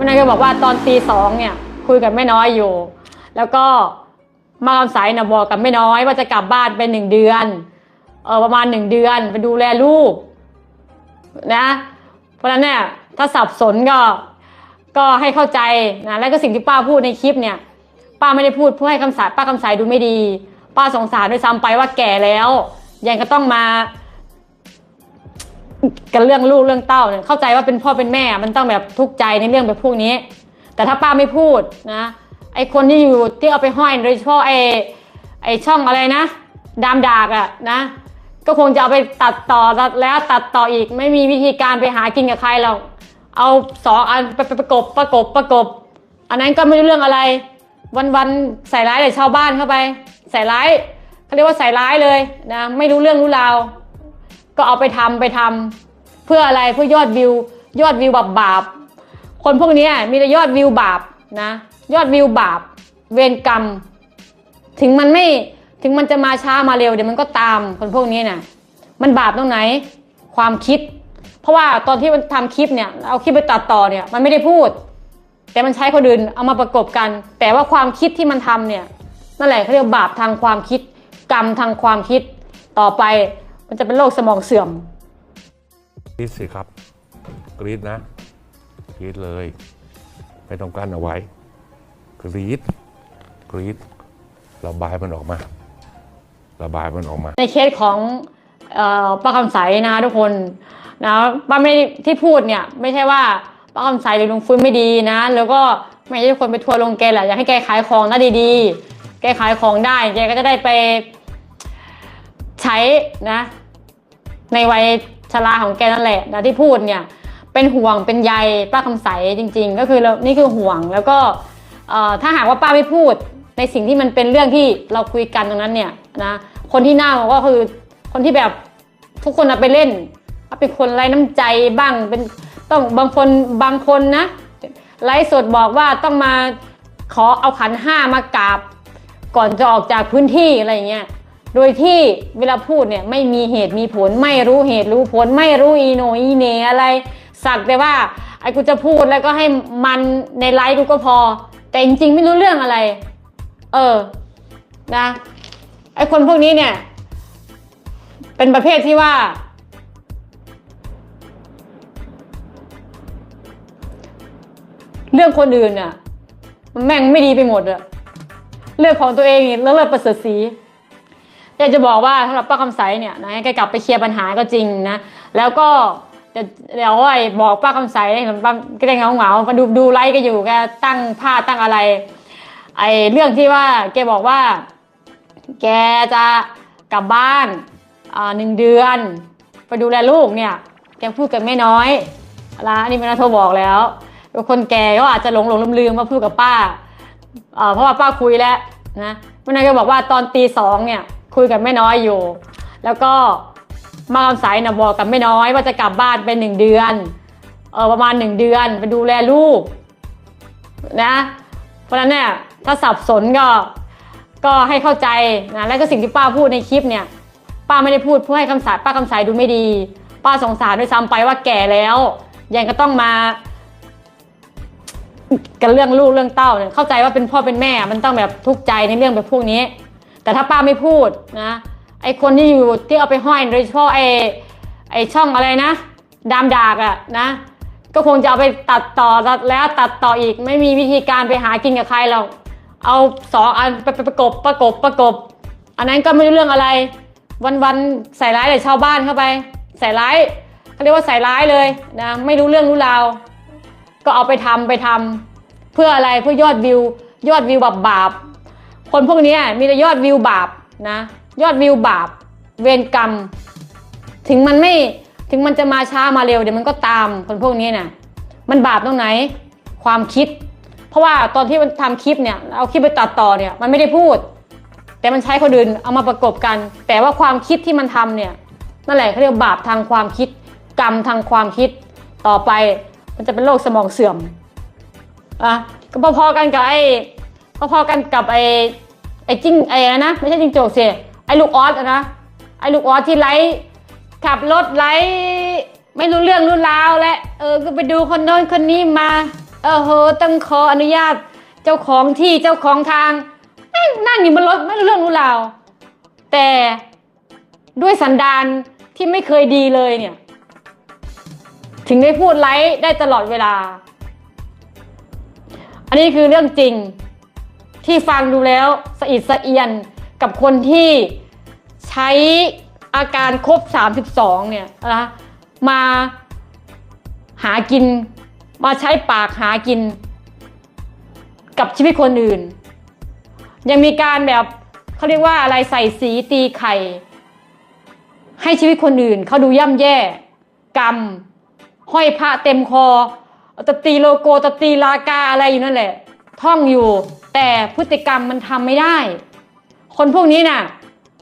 แม่น้อยก็บอกว่าตอนตีสองเนี่ยคุยกับแม่น้อยอยู่ แล้วก็มาคำสายนะบอกกับแม่น้อย ว่าจะกลับบ้านเป็นหนึ่งเดือนเออประมาณหนึ่งเดือนไปดูแลลูกนะ เพราะฉะนั้นเนี่ยถ้าสับสนก็ก็ให้เข้าใจนะแล้วก็สิ่งที่ป้าพูดในคลิปเนี่ย ป้าไม่ได้พูดเพื่อให้คำสายป้าคำสายดูไม่ดี ป้าสงสารด้วยซ้ำไปว่าแก่แล้ว ยังก็ต้องมา กันเรื่องลูกเรื่องเต้าเนี่ยเข้าใจว่าเป็นพ่อเป็นแม่ มันต้องแบบทุกข์ใจในเรื่องแบบพวกนี้ แต่ถ้าป้าไม่พูดนะไอคนที่อยู่ที่เอาไปห้อยโดยเฉพาะไอไอช่องอะไรนะดามดากอะนะ ก็คงจะเอาไปตัดต่อแล้วตัดต่ออีกไม่มีวิธีการไปหากินกับใครหรอกเอาสองอันไปประกบประกบประกบ อันนั้นก็ไม่รู้เรื่องอะไร วันๆใส่ร้ายแต่ชาวบ้านเข้าไป ใส่ร้ายเขาเรียกว่าใส่ร้ายเลยนะไม่รู้เรื่องรู้ราว ก็เอาไปทำไปทำเพื่ออะไรเพื่อยอดวิวยอดวิวแบบบาปคนพวกนี้มีแต่ยอดวิวบาปนะยอดวิวบาปเวรกรรม ถึงมันไม่ถึงมันจะมาช้ามาเร็วเดี๋ยวมันก็ตามคนพวกนี้น่ะมันบาปตรงไหน ความคิด เพราะว่าตอนที่มันทำคลิปเนี่ยเอาคลิปไปตัดต่อเนี่ยมันไม่ได้พูด แต่มันใช้คนอื่นเอามาประกบกัน แต่ว่าความคิดที่มันทำเนี่ยนั่นแหละเขาเรียกว่าบาปทางความคิด กรรมทางความคิดต่อไป มันจะเป็นโรคสมองเสื่อมกรีดสิครับ กรีดนะ กรีดเลย ไม่ต้องกั้นเอาไว้ กรีดกรีดระบายมันออกมา ระบายมันออกมา ในเคสของเอ่อป้าคำใสนะทุกคนนะป้าไม่ได้ที่พูดเนี่ยไม่ใช่ว่าป้าคำใสหรือลุงฟื้นไม่ดีนะ แล้วก็ไม่ใช่ทุกคนไปทัวร์ลงแกแหละอยากให้แกขายของนะดีๆ แกขายของได้แกก็จะได้ไปใช้นะ ในวัยชราของแกนั่นแหละนะที่พูดเนี่ยเป็นห่วงเป็นใยป้าคำใสจริง ๆ ก็คือเรานี่คือห่วงแล้วก็ถ้าหากว่าป้าไม่พูด ในสิ่งที่มันเป็นเรื่องที่เราคุยกันตรงนั้นเนี่ยนะคนที่น่าก็คือคนที่แบบทุกคนเอาไปเล่นเอาเป็นคนไร้น้ำใจบ้างเป็นต้องบางคนบางคนนะไลฟ์สดบอกว่าต้องมาขอเอาขันห้ามากราบก่อนจะออกจากพื้นที่อะไรอย่างเงี้ย โดยที่เวลาพูดเนี่ยไม่มีเหตุมีผล ไม่รู้เหตุรู้ผล ไม่รู้อีโนอีเนอะไร สักแต่ว่าไอ้กูจะพูดแล้วก็ให้มันในไลฟ์กูก็พอ แต่จริงๆไม่รู้เรื่องอะไร เออนะไอ้คนพวกนี้เนี่ย เป็นประเภทที่ว่า เรื่องคนอื่นน่ะมันแม่งไม่ดีไปหมดอะเรื่องของตัวเองเนี่แล้วเลิศประเสริฐศรี อยากจะบอกว่าสำหรับป้าคำใสเนี่ยนะแกกลับไปเคลียร์ปัญหาก็จริงนะ แล้วก็จะเดี๋ยวไอ้บอกป้าคำใสเห็นป้าก็ได้เงาเงาดูดูไลฟ์ก็อยู่แกตั้งผ้าตั้งอะไร ไอ้เรื่องที่ว่าแกบอกว่า แกจะกลับบ้านอ่าหนึ่งเดือน ไปดูแลลูกเนี่ยแกพูดกับแม่น้อยละนี่แม่น้อยโทรบอกแล้วคนแกก็อาจจะหลงหลงลืมลืมมาพูดกับป้าเอ่อเพราะว่าป้าคุยแล้วนะแม่น้อยก็บอกว่าตอนตีสองเนี่ย คุยกับแม่น้อยอยู่ แล้วก็มาคำสายนะบอกกับแม่น้อยว่าจะกลับบ้านเป็นหนึ่งเดือนเออประมาณหนึ่งเดือนไปดูแลลูกนะเพราะฉะนั้นเนี่ยถ้าสับสนก็ก็ให้เข้าใจนะแล้วก็สิ่งที่ป้าพูดในคลิปเนี่ยป้าไม่ได้พูดเพื่อให้คำสายป้าคำสายดูไม่ดี ป้าสงสารด้วยซ้ำไปว่าแก่แล้วยังก็ต้องมากันเรื่องลูกเรื่องเต้าเนี่ยเข้าใจว่าเป็นพ่อเป็นแม่ มันต้องแบบทุกข์ใจในเรื่องแบบพวกนี้ แต่ถ้าป้าไม่พูดนะไอคนที่อยู่ที่เอาไปห้อยโดยเฉพาะไอไอช่องอะไรนะดามดากอะนะ ก็คงจะเอาไปตัดต่อแล้วตัดต่ออีกไม่มีวิธีการไปหากินกับใครหรอกเอาสองอันไปประกบประกบประกบ อันนั้นก็ไม่รู้เรื่องอะไร วันๆใส่ร้ายแต่ชาวบ้านเข้าไป ใส่ร้ายเขาเรียกว่าใส่ร้ายเลยนะไม่รู้เรื่องรู้ราวก็เอาไปทำไปทำเพื่ออะไรเพื่อยอดวิวยอดวิวแบบบาป คนพวกนี้มีแต่ยอดวิวบาปนะ ยอดวิวบาป เวรกรรม ถึงมันไม่ถึงมันจะมาช้ามาเร็วเดี๋ยวมันก็ตามคนพวกนี้น่ะมันบาปตรงไหน ความคิด เพราะว่าตอนที่มันทำคลิปเนี่ยเอาคลิปไปตัดต่อเนี่ยมันไม่ได้พูด แต่มันใช้คนอื่นเอามาประกบกัน แต่ว่าความคิดที่มันทำเนี่ยนั่นแหละเขาเรียกว่าบาปทางความคิด กรรมทางความคิดต่อไปมันจะเป็นโรคสมองเสื่อมอะก็พอๆกันกับไอ้ พอๆกันกับไอ้ไอ้จิ้งไอ้อะไรนะไม่ใช่จิ้งโจกสิไอ้ลูกออสอะนะไอ้ลูกออสที่ไลฟ์ขับรถไลฟ์ไม่รู้เรื่องรู้ราวและเออก็ไปดูคนโน้นคนนี้มา เออเฮอต้องขออนุญาตเจ้าของที่เจ้าของทางนั่งอยู่บนรถไม่รู้เรื่องรู้ราวแต่ด้วยสันดานที่ไม่เคยดีเลยเนี่ย ถึงได้พูดไลฟ์ได้ตลอดเวลา อันนี้คือเรื่องจริง ที่ฟังดูแล้วสะอิดสะเอียนกับคนที่ใช้อาการครบ 32 เนี่ยนะมาหากินมาใช้ปากหากิน กับชีวิตคนอื่น ยังมีการแบบเขาเรียกว่าอะไรใส่สีตีไข่ ให้ชีวิตคนอื่นเขาดูย่ำแย่ กรรม ห้อยพระเต็มคอตะตีโลโกตะตีลากาอะไรอยู่นั่นแหละ ท่องอยู่ แต่พฤติกรรมมันทำไม่ได้ คนพวกนี้น่ะ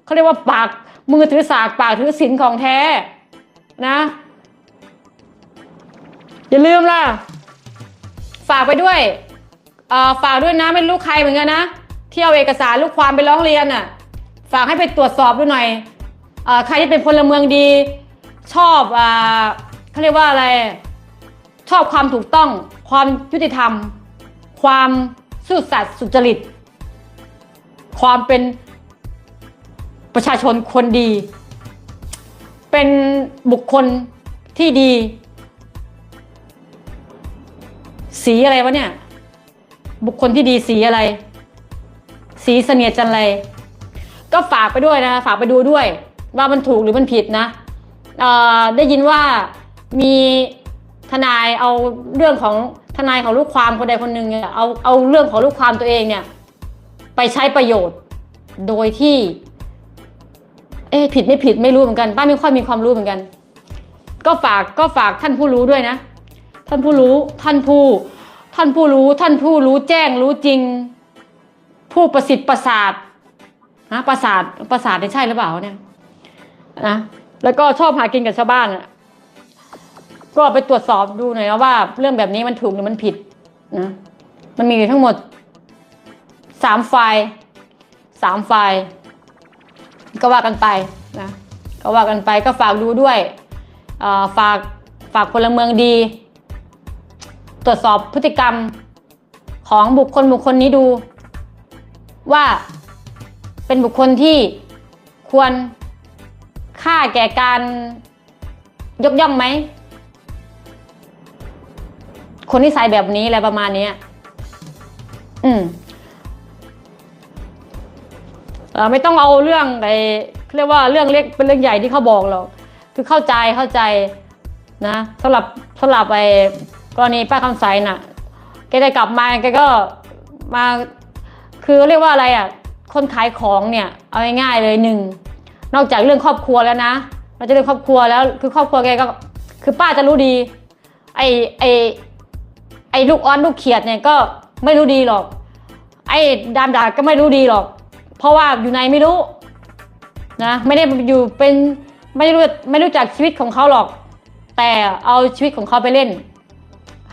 เขาเรียกว่าปากมือถือสากปากถือศีลของแท้นะ อย่าลืมล่ะ ฝากไปด้วยเออฝากด้วยนะไม่รู้ใครเหมือนกันนะที่เอาเอกสารลูกความไปร้องเรียนน่ะ ฝากให้ไปตรวจสอบด้วยหน่อยเออใครที่เป็นพลเมืองดี ชอบอเขาเรียกว่าอะไร ชอบความถูกต้องความยุติธรรม ความซื่อสัตย์สุจริต ความเป็นประชาชนคนดี เป็นบุคคลที่ดี สีอะไรวะเนี่ย บุคคลที่ดีสีอะไร สีเสนียจันไรก็ฝากไปด้วยนะฝากไปดูด้วย ว่ามันถูกหรือมันผิดนะได้ยินว่ามีทนายเอาเรื่องของ ทนายของลูกความคนใดคนหนึ่งเนี่ยเอาเอาเรื่องของลูกความตัวเองเนี่ย ไปใช้ประโยชน์โดยที่ เอ๊ะผิดไม่ผิดไม่รู้เหมือนกันป้าไม่ค่อยมีความรู้เหมือนกัน ก็ฝากก็ฝากท่านผู้รู้ด้วยนะ ท่านผู้รู้ท่านผู้ ท่านผู้รู้ท่านผู้รู้แจ้งรู้จริง ผู้ประสิทธิ์ประสาทนะประสาทประสาทใช่หรือเปล่าเนี่ยนะแล้วก็ชอบหากินกับชาวบ้านอะ ก็ไปตรวจสอบดูหน่อยนะว่า เรื่องแบบนี้มันถูกหรือมันผิดนะมันมีอยู่ทั้งหมดสามไฟล์สามไฟล์ก็ว่ากันไปนะก็ว่ากันไปก็ฝากดูด้วยอ่อฝากฝากพลเมืองดี ตรวจสอบพฤติกรรมของบุคคลบุคคลนี้ดู ว่าเป็นบุคคลที่ควรค่าแก่การยกย่องไหม คนที่ใส่แบบนี้อะไรประมาณนี้อืมเอ่อไม่ต้องเอาเรื่องไอ้เรียกว่าเรื่องเล็กเป็นเรื่องใหญ่ที่เขาบอกหรอกคือเข้าใจเข้าใจนะสำหรับสำหรับไอ้กรณีป้าคำใสน่ะแกจะกลับมาแกก็มาคือเรียกว่าอะไรอะ คนขายของเนี่ย เอาง่ายๆเลยหนึ่งนอกจากเรื่องครอบครัวแล้วนะเราจะเรื่องครอบครัวแล้ว คือครอบครัวแกก็ คือป้าจะรู้ดี ไอไอ ไอ้ลูกอ้อนลูกเขียดเนี่ยก็ไม่รู้ดีหรอก ไอ้ดามดาก็ไม่รู้ดีหรอก เพราะว่าอยู่ในไม่รู้นะไม่ได้อยู่เป็นไม่รู้ไม่รู้จักชีวิตของเขาหรอก แต่เอาชีวิตของเขาไปเล่น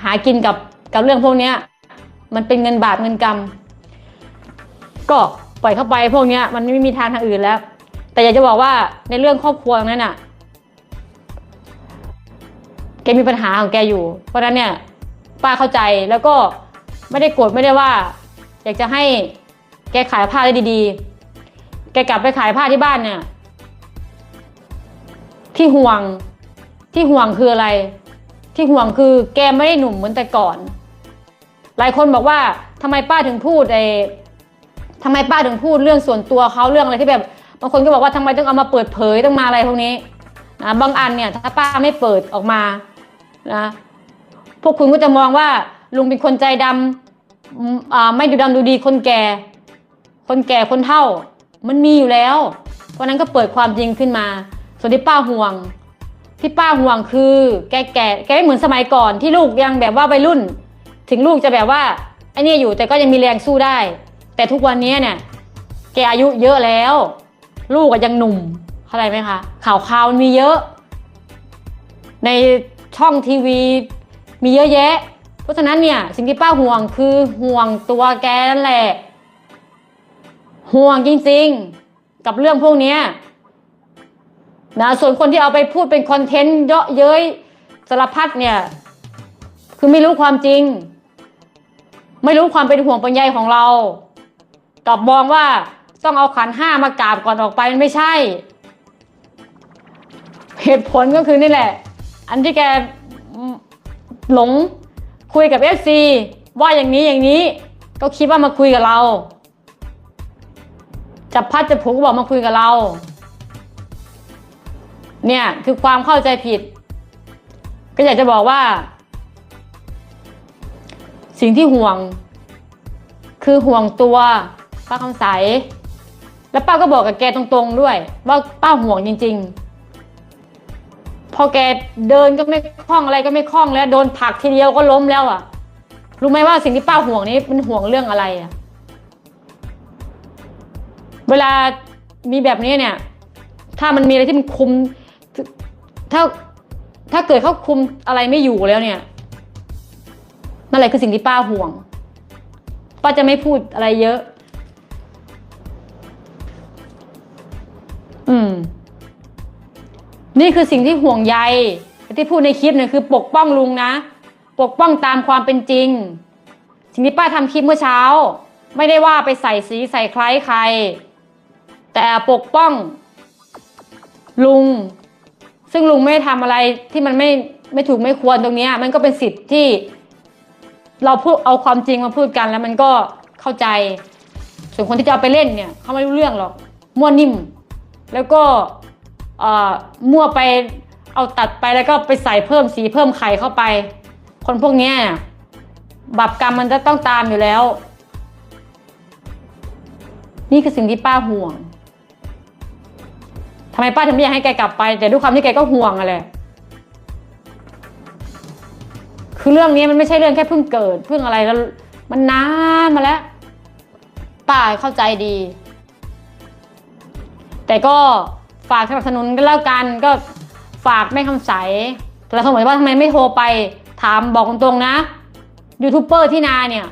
หากินกับกับเรื่องพวกนี้มันเป็นเงินบาปเงินกรรม ก็ปล่อยเข้าไปพวกนี้มันไม่มีทางทางอื่นแล้ว แต่อยากจะบอกว่าในเรื่องครอบครัวนั้นน่ะแกมีปัญหาของแกอยู่ เพราะฉะนั้นเนี่ย ป้าเข้าใจแล้วก็ไม่ได้โกรธไม่ได้ว่า อยากจะให้แกขายผ้าได้ดีๆ แกกลับไปขายผ้าที่บ้านเนี่ย ที่ห่วงที่ห่วงคืออะไร ที่ห่วงคือแกไม่ได้หนุ่มเหมือนแต่ก่อน หลายคนบอกว่าทำไมป้าถึงพูดไอ้ทำไมป้าถึงพูดเรื่องส่วนตัวเขาเรื่องอะไรที่แบบบางคนก็บอกว่าทำไมต้องเอามาเปิดเผยต้องมาอะไรพวกนี้นะบางอันเนี่ยถ้าป้าไม่เปิดออกมานะ พวกคุณก็จะมองว่าลุงเป็นคนใจดำอ่าไม่ดูดำดูดีคนแก่ คนแก่คนเฒ่า มันมีอยู่แล้ว เพราะฉะนั้นก็เปิดความจริงขึ้นมา ส่วนที่ป้าห่วง ที่ป้าห่วงคือ แกแก่แกไม่เหมือนสมัยก่อนที่ลูกยังแบบว่าวัยรุ่น ถึงลูกจะแบบว่าไอ้นี่อยู่แต่ก็ยังมีแรงสู้ได้ แต่ทุกวันนี้เนี่ย แกอายุเยอะแล้ว ลูกก็ยังหนุ่มเข้าใจไหมคะข่าวข่าวมันมีเยอะ ในช่องทีวี มีเยอะแยะ เพราะฉะนั้นเนี่ยสิ่งที่ป้าห่วงคือห่วงตัวแกนั่นแหละ ห่วงจริงๆ กับเรื่องพวกนี้นะส่วนคนที่เอาไปพูดเป็นคอนเทนต์เยอะเย้ยสารพัดเนี่ย คือไม่รู้ความจริง ไม่รู้ความเป็นห่วงเป็นใยของเรากลับมองว่าต้องเอาขันห้ามากราบก่อนออกไปมันไม่ใช่ เหตุผลก็คือนี่แหละ อันที่แก หลงคุยกับเอฟซีว่าอย่างนี้อย่างนี้ ก็คิดว่ามาคุยกับเราจับพัดจับผูกบอกมาคุยกับเรา เนี่ยคือความเข้าใจผิด ก็อยากจะบอกว่า สิ่งที่ห่วง คือห่วงตัวป้าคำใส แล้วป้าก็บอกกับแกตรงๆด้วย ว่าป้าห่วงจริง ๆ พอแกเดินก็ไม่คล่องอะไรก็ไม่คล่องแล้ว โดนผลักทีเดียวก็ล้มแล้วอะ รู้ไหมว่าสิ่งที่ป้าห่วงนี้มันห่วงเรื่องอะไรอะ เวลามีแบบนี้เนี่ย ถ้ามันมีอะไรที่มันคุม ถ้าถ้าเกิดเขาคุมอะไรไม่อยู่แล้วเนี่ยนั่นแหละคือสิ่งที่ป้าห่วง ป้าจะไม่พูดอะไรเยอะ อืม นี่คือสิ่งที่ห่วงใยที่พูดในคลิปเนี่ยคือปกป้องลุงนะ ปกป้องตามความเป็นจริง สิ่งที่ป้าทำคลิปเมื่อเช้า ไม่ได้ว่าไปใส่สีใส่คล้ายใคร แต่ปกป้อง ลุง ซึ่งลุงไม่ทำอะไรที่มันไม่ไม่ถูกไม่ควรตรงนี้มันก็เป็นสิทธิ์ที่ เราพูดเอาความจริงมาพูดกันแล้วมันก็เข้าใจ ส่วนคนที่จะเอาไปเล่นเนี่ยเขาไม่รู้เรื่องหรอกมั่วนิ่ม แล้วก็ เอ่อมั่วไปเอาตัดไปแล้วก็ไปใส่เพิ่มสีเพิ่มไข่เข้าไป คนพวกนี้บาปกรรมมันจะต้องตามอยู่แล้ว นี่คือสิ่งที่ป้าห่วงทำไมป้าถึงไม่อยากให้แกกลับไป แต่ด้วยความที่แกก็ห่วงอะไรคือเรื่องนี้มันไม่ใช่เรื่องแค่เพิ่งเกิดเพิ่งอะไรแล้วมันนานมาแล้วป้าเข้าใจดี แต่ก็ ฝากสนับสนุนกันแล้วกันก็ฝากแม่คำใสแล้วเขาบอกว่าทำไมไม่โทรไป ถามบอกตรงๆนะยูทูบเบอร์ที่นาเนี่ย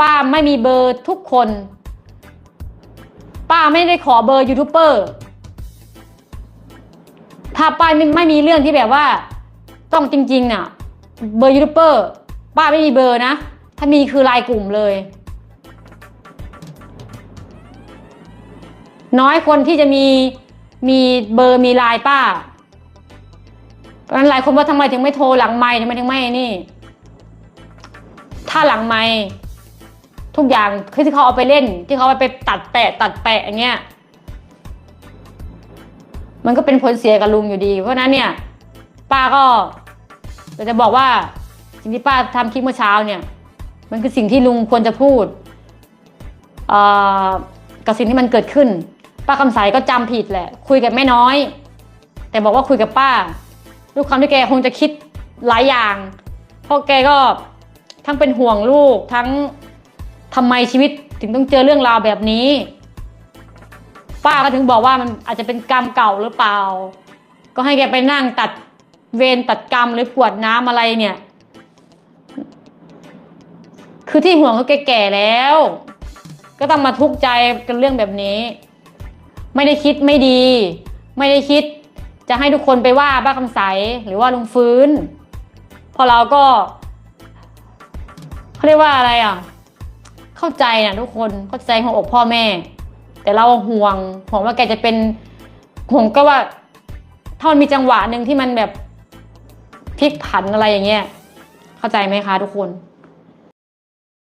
ป้าไม่มีเบอร์ทุกคน ป้าไม่ได้ขอเบอร์ยูทูบเบอร์ถ้าป้าไม่ไม่มีเรื่องที่แบบว่า ต้องจริงๆน่ะ เบอร์ยูทูบเบอร์ป้าไม่มีเบอร์นะ ถ้ามีคือลน์กลุ่มเลย น้อยคนที่จะมี มีเบอร์มีไลน์ป้าเพราะนั้นหลายคนว่าทำไมถึงไม่โทรหลังไม้ทำไมถึงไม่นี่ ถ้าหลังไม้ทุกอย่างคือที่เขาเอาไปเล่น ที่เขาเอาไปตัดแปะตัดแปะอย่างเงี้ยมันก็เป็นผลเสียกับลุงอยู่ดี เพราะนั้นเนี่ย ป้าก็อยากจะบอกว่าสิ่งที่ป้าทำคลิปเมื่อเช้าเนี่ย มันคือสิ่งที่ลุงควรจะพูดกับสิ่งที่มันเกิดขึ้น ป้าคำใสก็จำผิดแหละ คุยกับแม่น้อย แต่บอกว่าคุยกับป้าด้วยความที่แกคงจะคิดหลายอย่าง เพราะแกก็ทั้งเป็นห่วงลูกทั้งทำไมชีวิตถึงต้องเจอเรื่องราวแบบนี้ ป้าก็ถึงบอกว่ามันอาจจะเป็นกรรมเก่าหรือเปล่า ก็ให้แกไปนั่งตัดเวรตัดกรรมหรือกวดน้ำอะไรเนี่ย คือที่ห่วงคือแกแก่แล้ว ก็ต้องมาทุกข์ใจกันเรื่องแบบนี้ ไม่ได้คิดไม่ดี ไม่ได้คิด จะให้ทุกคนไปว่าป้าคำใสหรือว่าลุงฟื้น พอเราก็เขาเรียกว่าอะไรอะ เข้าใจนะทุกคนเข้าใจหัวอกพ่อแม่ แต่เราห่วงห่วงว่าแกจะเป็นห่วงก็ว่าถ้ามันมีจังหวะหนึ่งที่มันแบบพลิกผันอะไรอย่างเงี้ย เข้าใจไหมคะทุกคน